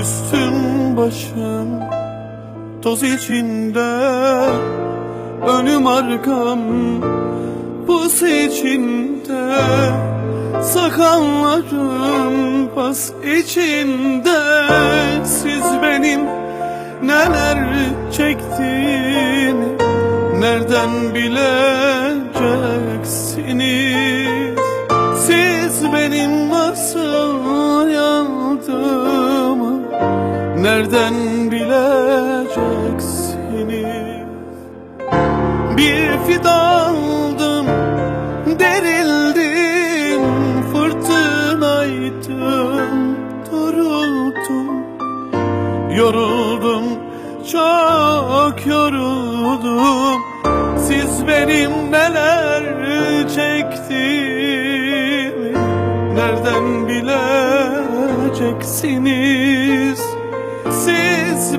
Üstüm başım toz içinde. Önüm arkam pus içinde. Sakallarım pas içinde. Siz benim neler çektiğimi Nereden bileceksiniz Nereden bileceksiniz Bir fidandım Derildim Fırtınaydım Duruldum Yoruldum Çok yoruldum. Siz benim neler çektiğimi Nereden bileceksiniz Siz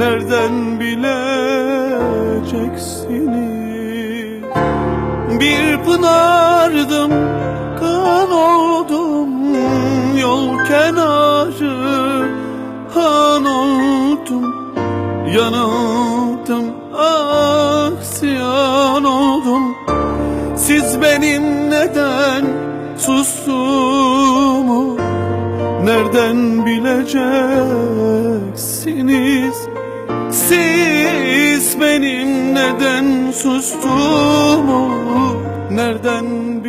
nereden bileceksiniz? Bir pınardım, kan oldum, yol kenarı han oldum, yanıldım, ah ziyan oldum. Siz benim neden sustuğumu nereden bileceksiniz? Siz benim neden sustuğumu nereden